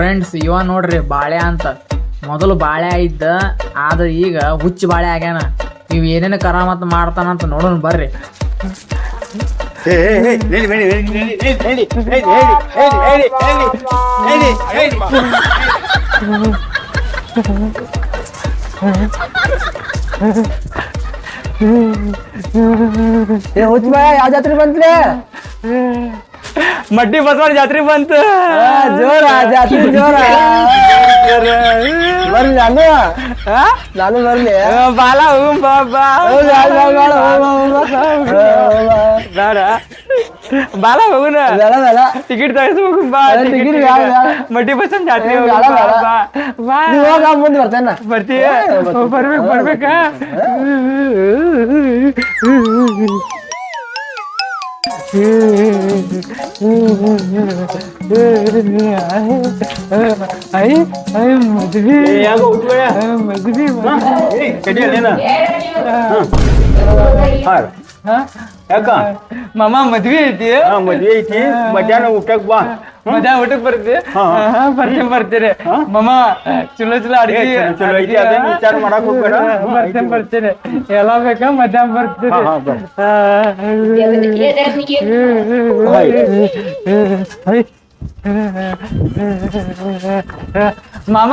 Friends ಇವ ನೋಡ್ರಿ ಬಾಳೆ ಅಂತ ಮೊದಲು ಬಾಳೆ ಇದ್ದ ಆದ್ರೆ ಈಗ ಹುಚ್ಚು ಬಾಳೆ ಆಗ್ಯಾನ ಇವ್ ಏನೇನು ಕರಾಮತ್ ಮಾಡ್ತಾನಂತ ನೋಡೋಣ ಬರ್ರಿ ಹುಚ್ಚು ಬಾಳೆ ಯಾವ ಜಾತ್ರೆ ಬಂತ್ರಿ ಮಡ್ಡಿ ಬಸವಣ್ಣ ಜಾತ್ರೆ ಬಂತು. ಜೋರ ಜಾತ್ರೆ ಜೋರ. ಬರ್ಲಿ ನಾನು ನಾನು ಬರ್ಲಿ. ಬಾಲ ಬೇಡ. ಬಾಲ ಹೋಗುನ ಟಿಕೆಟ್ ತಗಸ್ಬೇಕು ಬಾ ಟಿಕೆಟ್ ಮಡ್ಡಿ ಬಸವಣ್ಣ ಜಾತ್ರೆ ಹೋಗ ಮುಂದೆ ಬರ್ತೇನ. ಬರ್ತೀಯ? ಬರ್ಬೇಕು ಬರ್ಬೇಕಾ? Aí, aí, mas vi. E aí a outra é? Mas vi, mas vi. Ei, cadê a Helena? Cara. Ah. Ah. Hã? Ah. ಯಾಕೋ ಹುಚ್ಚುಬಾಯ? ಮದ್ವಿ ಏ, ಕಡಿ ಅಲ್ಲೇನ? ಹಾ. ಹಾ. ಯಾಕ ಮಾಮ ಮದ್ವಿ ಐತಿ ಹಾ, ಮದ್ವೆ ಐತಿ ಮಧ್ಯಾಹ್ನ ಊಟಕ್ ಬಾ ಮಧ್ಯಾಹ್ನ ಊಟಕ್ಕೆ ಬರ್ತಿ ಹಾ, ಹಾ. ಹಾ, ಬರ್ತೀನಿ ಬರ್ತೀನಿ ಹಾ? ಮಾಮ ಚಲೋ ಚಲೋ ಏ, ಅಡಿಗೆ ಚಲೋ ಚಲೋ ಐತಿ ಅದೇನ್ ವಿಚಾರ ಮಾಡಕ್ ಹೋಗ್ಬೇಡ ಬರ್ತೀನಿ ಬರ್ತೀನಿ ಎಲ್ಲ ಬೇಕಾ ಮಧ್ಯಾಹ್ನ ಬರ್ತೀನಿ ಹಾ, ಹಾ, ಬರ್. ಹಾ. ಹಾಯ್. ಮಾಮ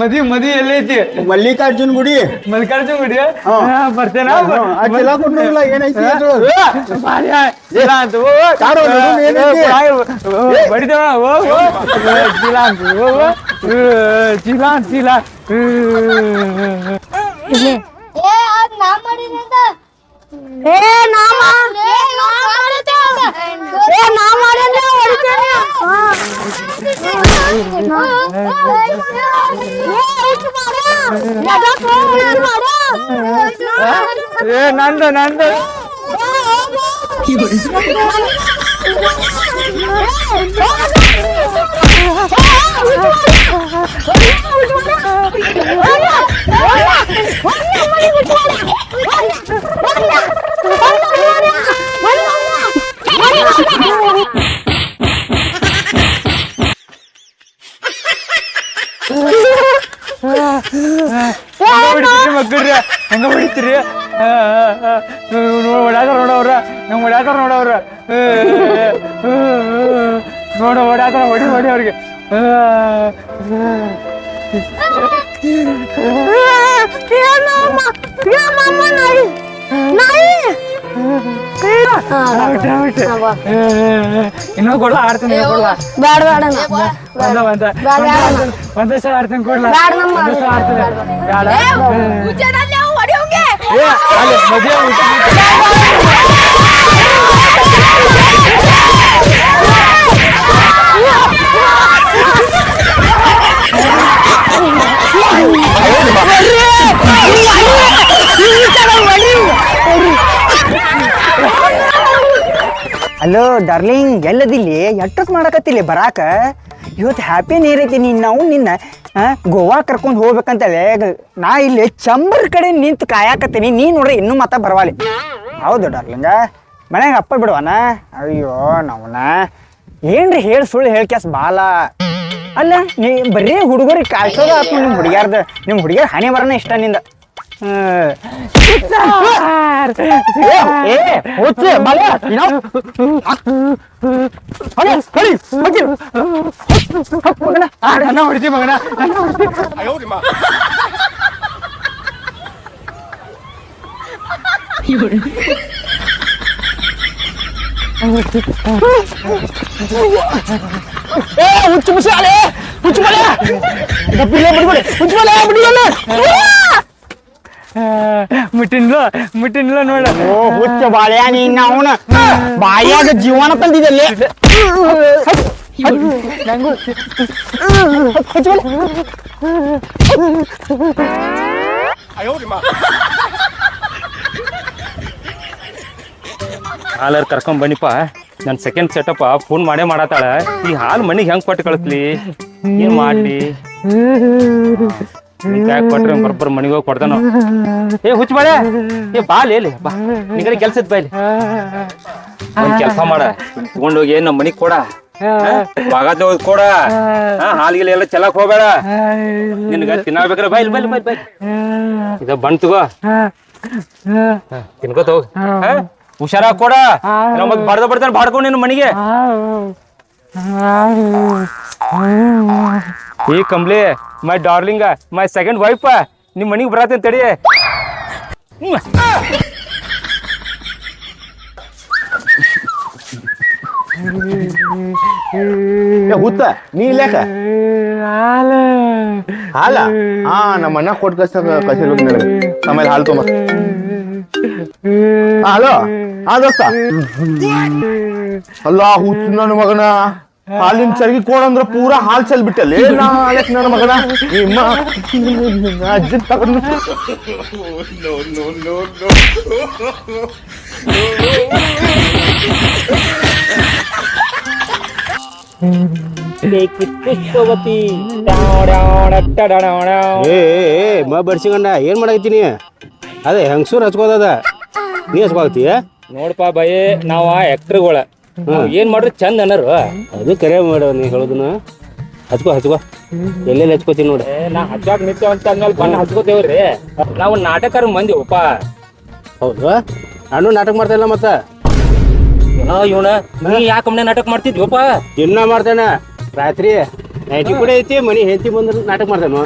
ಮದಿ ಮದಿ ಎಲ್ಲೈತಿ ಮಲ್ಲಿಕಾರ್ಜುನ್ ಗುಡಿ. ಮಲ್ಲಿಕಾರ್ಜುನ್ ಗುಡಿ ಬರ್ತೇನ ఏ నామా ఏ నామా ఏ నంద నంద ಬರ್ತೀರಿ ಓಡಾಕ ನೋಡವ್ರ ನಮ್ಗೆ ಓಡಾಕ ನೋಡವ್ರ ನೋಡ ಓಡಾಕ ಹೊಡಿ ಹೊಡಿ ಅವ್ರಿಗೆ ಇನ್ನೂ ಕೊಡ್ಲ ಆಡ್ತೀನಿ ಕೊಡ್ಲ ಬೇಡ ಬೇಡ ಒಂದ ಒಂದ ಒಂದ ಸಲ ಆಡ್ತೀನಿ ಕೊಡ್ಲ ಒಂದ ಸಲ ಆಡ್ತೀನಿ ಬೇಡ ಹಲೋ ಡಾರ್ಲಿಂಗ್ ಎಲ್ಲದಿಲ್ಲಿ ಎಟ್ಟಕ್ ಮಾಡಕತ್ತಿಲ್ಲ ಬರಾಕ ಇವತ್ತು ಹ್ಯಾಪಿ ನೀರ್ ಐತಿ ನೀನ್ ನಾವು ನಿನ್ನ ಗೋವಾ ಕರ್ಕೊಂಡು ಹೋಗ್ಬೇಕಂತೇಳಿ ಗ- ನಾ ಇಲ್ಲಿ ಚಂಬರ್ ಕಡೆ ನಿಂತು ಕಾಯಾಕತ್ತೀನಿ. ನೀ ನೋಡ್ರಿ ಇನ್ನೂ ಮತ ಬರವಾಲಿ. ಹೌದು ಡಾರ್ಲಿಂಗ. ಮನ್ಯಾಗ ಅಪ್ಪ ಬಿಡುವನ? ಅಯ್ಯೋ, ನಾವನ. ಏನ್ರಿ ಹೇಳಿ ಸುಳ್ಳು ಹೇಳ್ಕ್ಯಾಸ್ ಬಾಲ. ಅಲ್ಲ, ನೀ ಬರೀ ಹುಡುಗರಿಗೆ ಕಾಯ್ಸೋದ ಆತು ನಿಮ್ಮ ಹುಡುಗ್ಯಾರ್ದ ನಿಮ್ಮ ಹುಡುಗಿಯರ್ ಹಣೆ ಬರೋಣ ಇಷ್ಟ ನಿಂದ. ಅಣ್ಣ ಹೊಡಿತೀವಿ ಮಗನ ಏ ಹುಚ್ಚು ಮುಸಿ ಅಲೆ. ಹುಚ್ಚು ಮಲೆ ಬಿಡಿ ಬಿಡಿ. ಹುಚ್ಚು ಮಲೆ ಬಿಡಿ. ಮುಟ್ಟಿನ್ಲು ಮುಟ್ಟಿನ್ಲು ನೋಡ. ಓ ಹುಚ್ಚ ಬಾಳ್ಯಾ ನೀನ್ ಅವನ. ಬಾಯಾಗ ಜೀವನ ತಂದಿದಲ್ಲಿ ಹಾಲರ್ ಕರ್ಕೊಂಡ್ ಬನ್ನಿಪ್ಪ. ನನ್ ಸೆಕೆಂಡ್ ಸೆಟಪ್ ಫೋನ್ ಮಾಡೇ ಮಾಡತ್ತಾಳ ಈ ಹಾಲ್ ಮನಿಗೆ ಹೆಂಗ್ ಕೊಟ್ಟು ಕಳಿಸ್ಲಿ? ಏನ್ ಮಾಡ್ಲಿ? ಯಾಕೆ ಕೊಟ್ರೆ ಬರ್ಬರ್ ಮನಿಗೆ ಹೋಗಿ ಕೊಡ್ತಾನ. ಏ ಹುಚ್ಚ ಬಾಳೆ ಏ ಬಾ ಲೇಲಿ ಬಾ. ನಿಗಡೆ ಕೆಲ್ಸ ಬಾಯ್ಲಿ ಒಂದ್ ಕೆಲ್ಸ ಮಾಡ. ತಗೊಂಡೋಗಿ ನಮ್ಮ ಮನಿಗ್ ಕೊಡ. ಭಾಗ ಹೋಗಿ ಕೊಡ. ಹಾಲ್ಗಿಲ್ ಎಲ್ಲ ಚೆಲ್ಲಕ್ ಹೋಗ್ಬೇಡ. ನಿನ್ಗ ತಿನ್ನಬೇಕ್ರೆ ಬೈಲ್ ಬೈಲ್ ಬೈಲ್ ಬಾಯ್ ಇದ ಬಂದ್ ತಗೋ. ತಿನ್ಕೋತ ಹೋಗ್ ಹುಷಾರಾಗ ಕೊಡ. ಮತ್ತ್ ಬಡ್ದ ಬಡ್ತಾನೆ ಬಾಡ್ಕೊಂಡು ನಿನ್ ಮನಿಗೆ. ಈ Kambli my darling my second wife ನಿಮ್ಮ ಮನಿಗ್ ಬರತ್ತೇನೆ ತಡಿ. ಹುತ್ತ ನೀ ಇಲ್ಲಾಕ ಹಾಲ. ಹಾ ನಮ್ಮ ಅಣ್ಣ ಕೊಟ್ಟು ಕಸ ಕಸಿಲ್ ನನಗೆ. ಆಮೇಲೆ ಹಾಲು ತೊಂಬ. ಹಲೋ? ಹಾ ದೋಸ್ತ? ಅಲ್ಲ ಹುಚ್ಚು ನನ್ನ ಮಗನ. ಹಾಲಿನ ಚರ್ಗಿ ಅಂದ್ರ ಪೂರ ಹಾಲ್ ಚೆಲ್ ಬಿಟ್ಟಲ್ಲಿ ನನ್ನ ಮಗನ. ನಿಮ್ಮ ಅಜ್ಜಿ ತಗೊಂಡು ಏ ಮ ಬಡ್ಸಿಗಂಡ ಏನ್ ಮಾಡಾಕತ್ತೀನಿ ಅದೇ ಹೆಂಗಸೂರ್ ಹಚ್ಕೋದದ ನೀ ಹಚ್ಕೋತೀಯ ನೋಡ್ಪಾ ಬೈ ನಾವ ಆಕ್ಟರ್ಗಳ ಏನ್ ಮಾಡ್ರಿ ಚಂದ ಅನ್ನರು ಅದು ಕರೆ ಮಾಡು ನೀ ಹೇಳೋದನ್ನ. ಹಚ್ಕೋ ಹಚ್ಕೋ. ಎಲ್ಲೆಲ್ಲಿ ಹಚ್ಕೋತೀನಿ ನೋಡಿ. ನಾ ಹಚ್ಚಾಕ್ ನಿಂತೇವ್ ಅಂತ ಅಂದ್ಮೇಲೆ ಬಂದ್ ಹಚ್ಕೋತೇವ್ರಿ ನಾವು ನಾಟಕರ ಮಂದಿ ಒಪ್ಪ ಹೌದು? ನಾನು ನಾಟಕ ಮಾಡ್ತಾ ಇಲ್ಲ ಮತ್ತ. ಇವನ ನೀ ಯಾಕಮ್ಮನೆ ನಾಟಕ ಮಾಡ್ತಿದ್ವಪ್ಪ ಇನ್ನ ಮಾಡ್ತಾನ. ರಾತ್ರಿ ನೈಟಿ ಕೂಡ ಐತಿ ಮನಿ ಹೆಂಡತಿ ಬಂದ್ರೆ ನಾಟಕ ಮಾಡ್ತೇನೆ.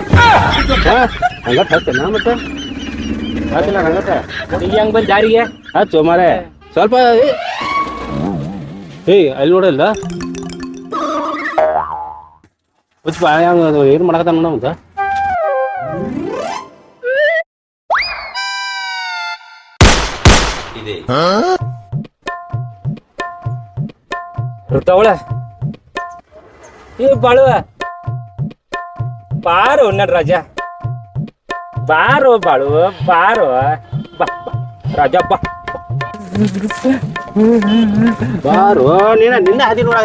ಹಂಗಟ್ ಹಚ್ಚೇನ ಮತ್ತ? ಹಚ್ಚಿಲ್ಲ ಹೆಂಗ್ ಬಂದ್ ಜಾರಿಗೆ? ಹಚ್ಚು ಮಾರೇ. ಸ್ವಲ್ಪ ಏಯ್ ಅಲ್ಲಿ ನೋಡಲ್ಲ? ಹುಚ್ಚ ಏನು ಮಾಡಕತ್ತ ನೋಡ ಋತವಳ ಏ ಬಾಳುವ. ಬಾರೋ ನಡ್ರಾಜ ಬಾರೋ ಬಾಳು ಬಾರೋ. ಬಾ. ರಾಜ ಬಾ. ಬಾರು ನೀನ ನಿನ್ನ ಹಾದಿ ನೋಡ.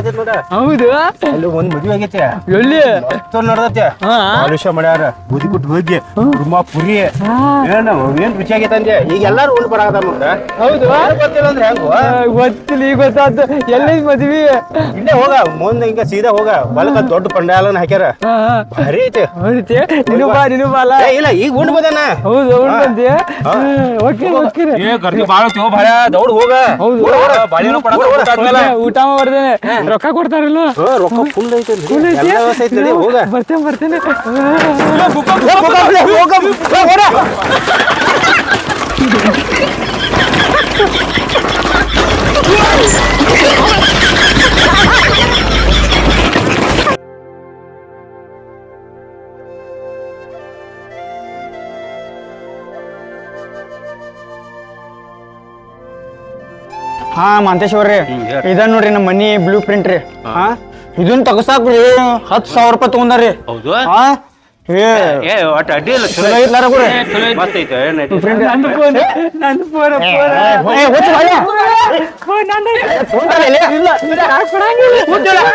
ಹೌದು? ಅಲ್ಲಿ ಒಂದ್ ಮದ್ವೆ ಆಗೈತೆ. ಎಲ್ಲಿ? ಮತ್ತೊಂದ್ ನಡ್ದೈತೆ. ಹಾ. ಆಲುಷ ಮಾಡ್ಯಾರ ಬೂದಿ ಕುಟ್ಟು ಹೋಗಿ ಕುರ್ಮಾ ಪುರಿ ಏನ ಏನ್ ರುಚಿ ಆಗೈತೆ ಅಂದೆ ಈಗ ಎಲ್ಲಾರು ಉಂಡ್ ನೋಡ. ಹೌದು. ಗೊತ್ತಿಲ್ಲ ಅಂದ್ರೆ ಹೆಂಗು? ಆ, ಗೊತ್ತಿಲ್ಲ ಈಗ ಎಲ್ಲಿ ಮದ್ವಿ? ಇಲ್ಲೇ ಹೋಗ ಮುಂದೆ ಹಿಂಗ ಸೀದಾ ಹೋಗ. ಬಲಕ ದೊಡ್ಡ ಪಂಡಾಲನ ಹಾಕ್ಯಾರ. ಭಾರಿ ಐತೆ. ನೀನು ಬಾ ನೀನು ಇಲ್ಲ ಈಗ ಉಂಡ್ ಬಂದಾನ ಹೌದು ಬಂದಿ. Okay okay. ಏ ಗರ್ದಿ ಬಾಳ ತೋ ಭಾಳ ಹೋಗ. ಹೌದು. ಬಾಳಿನ ಕೊಡಕ ಊಟ ರೊಕ್ಕ ಕೊಡ್ತಾರಲ್ಲ? ರೊಕ್ಕ ಫುಲ್ ಐತೆ ಎಲ್ಲ ಐತೆ ಹೋಗ. ಬರ್ತೇನೆ ಬರ್ತೇನೆ. ಹಾ ಮಾಂತೇಶ್ವರ್ರಿ ಇದ ನೋಡ್ರಿ ನಮ್ಮ ಮನಿ ಬ್ಲೂ ಪ್ರಿಂಟ್ ರೀ ಹಾ ಇದನ್ನ ತಗಸಾಕ್ರಿ ಹತ್ತು ಸಾವಿರ ರೂಪಾಯಿ ತಗೊಂಡಾರಿ ಹೌದು ಹಾ ಏ ಏ ಒಟ್ಟು ಅಡ್ಡಿ ಇಲ್ಲ ಚಲೋ ಐತ್ಲಾರ ಗುರು ಮಸ್ತ್ ಐತೆ ಏನೈತೆ ನಂದು ಫೋನ್ ನಂದು ಫೋನ್ ಫೋನ್ ಏ, ಹುಚ್ಚ ಬಾಯ. ಫೋನ್ ನಂದು ತಗೊಂಡಾರ ಇಲ್ಲಿ? ಏ,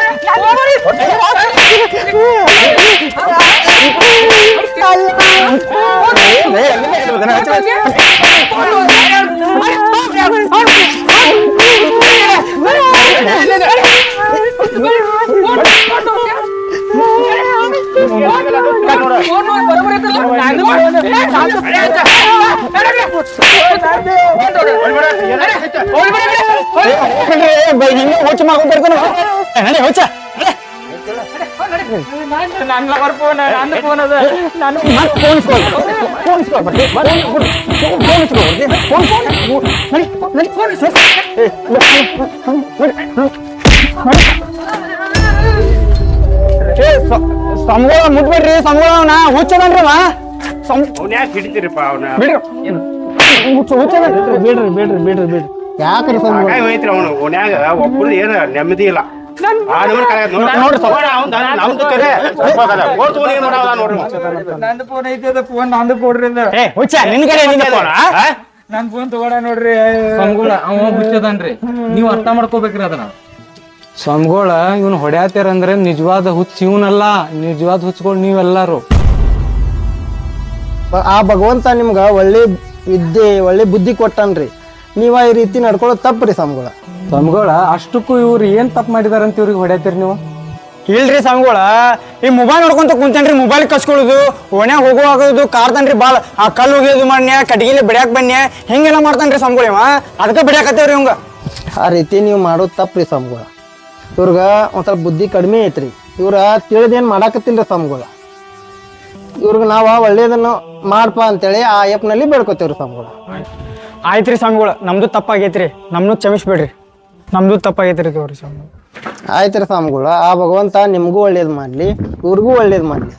ಸಂಬಳ ಮುಟ್ಬೇಡ್ರಿ ಸಂಬಳ ನಾ ಹುಚ್ಚದನ್ರವ ಸಂ ಅವ್ನ ಯಾಕೆ ಹಿಡಿತೀರಿಪ್ಪ ಅವನ? ಬಿಡ್ರಿ. ಬಿಡ್ರಿ ಬಿಡ್ರಿ ಬಿಡ್ರಿ ಯಾಕ್ರಿ ಹೋಯ್ತ್ರಿ ಅವನು. ಓನ್ಯಾಗ ಒಬ್ಬರು ಏನು ನೆಮ್ಮದಿ ಇಲ್ಲ. ಫೋನ್ ನಿನ್ ತಗೋಣ ನೋಡ್ರಿ. ಸಂಗುಳ ಅವ ಹುಚ್ಚದನ್ರಿ. ನೀವ್ ಅರ್ಥ ಮಾಡ್ಕೋಬೇಕ್ರಿ ಅದನ್ನ. ಸ್ವಾಮಿಗಳ ಇವನ್ ಹೊಡ್ಯಾತಿರಂದ್ರೆ ನಿಜವಾದ ಹುಚ್ಚ ಇವನಲ್ಲ. ನಿಜವಾದ ಹುಚ್ಚಗಳು ನೀವೆಲ್ಲಾರು. ಆ ಭಗವಂತ ನಿಮ್ಗೆ ಒಳ್ಳೆ ವಿದ್ಯೆ ಒಳ್ಳೆ ಬುದ್ಧಿ ಕೊಟ್ಟನ್ರಿ. ನೀವ ಈ ರೀತಿ ನಡ್ಕೊಳ್ಳೋದು ರೀ ಸ್ವಾಮಿಗಳ ಸ್ವಾಮಿಗಳ ಅಷ್ಟಕ್ಕೂ ಇವ್ರು ಏನ್ ತಪ್ಪು ಮಾಡಿದಾರಂತ ಇವ್ರಿಗೆ ಹೊಡ್ಯಾತೀರಿ ನೀವು? ಇಲ್ರಿ ಸ್ವಾಮಿಗಳ ಈ ಮೊಬೈಲ್ ನೋಡ್ಕೊಂತ ಕುಂತೇನ್ರಿ ಮೊಬೈಲ್ ಕಸ್ಕೊಳ್ಳೋದು ಒಣೆ ಹೋಗುವಾಗೋದು ಕಾರ್ತಾನ್ರಿ ಬಾಳ ಆ ಕಲ್ಲು ಒಗೆಯೋದು ಮಾಡ್ನ್ಯ ಕಟ್ಟಿಗೆಲಿ ಬಿಡ್ಯಾಕ ಬನ್ನಿ ಹಿಂಗೆಲ್ಲ ಮಾಡ್ತಾನ್ರಿ ಸ್ವಾಮಿಗಳು ಇವ. ಅದಕ್ಕೆ ಬಿಡ್ಯಾಕತ್ತೇವ್ರಿ ಇವಂಗ. ಆ ರೀತಿ ನೀವು ಮಾಡೋದು ರೀ ಸ್ವಾಮಿಗಳ ಇವ್ರಿಗೆ ಒಂದು ಸ್ವಲ್ಪ ಬುದ್ಧಿ ಕಡಿಮೆ ಐತ್ರಿ. ಇವ್ರ ತಿಳಿದೇನು ಮಾಡಾಕತ್ತಿಲ್ರಿ ಸ್ವಾಮಿಗಳ ಇವ್ರಿಗೆ ನಾವು ಒಳ್ಳೇದನ್ನು ಮಾಡಪ್ಪ ಅಂತೇಳಿ ಆ ಆ್ಯಪ್ನಲ್ಲಿ ಬೇಡ್ಕೋತೇವ್ರಿ ಸ್ವಾಮಿಗಳ. ಆಯ್ತ್ರಿ ಸ್ವಾಮಿಗಳು ನಮ್ದು ತಪ್ಪಾಗೈತ್ರಿ. ನಮ್ನು ಕ್ಷಮಿಸ್ಬೇಡ್ರಿ. ನಮ್ದು ತಪ್ಪಾಗೈತ್ರಿ ತೋರಿ ಸ್ವಾಮಿ ಆಯ್ತು ರೀ ಸ್ವಾಮಿಗಳ ಆ ಭಗವಂತ ನಿಮಗೂ ಒಳ್ಳೇದು ಮಾಡಲಿ ಇವ್ರಿಗೂ ಒಳ್ಳೇದು ಮಾಡಲಿ.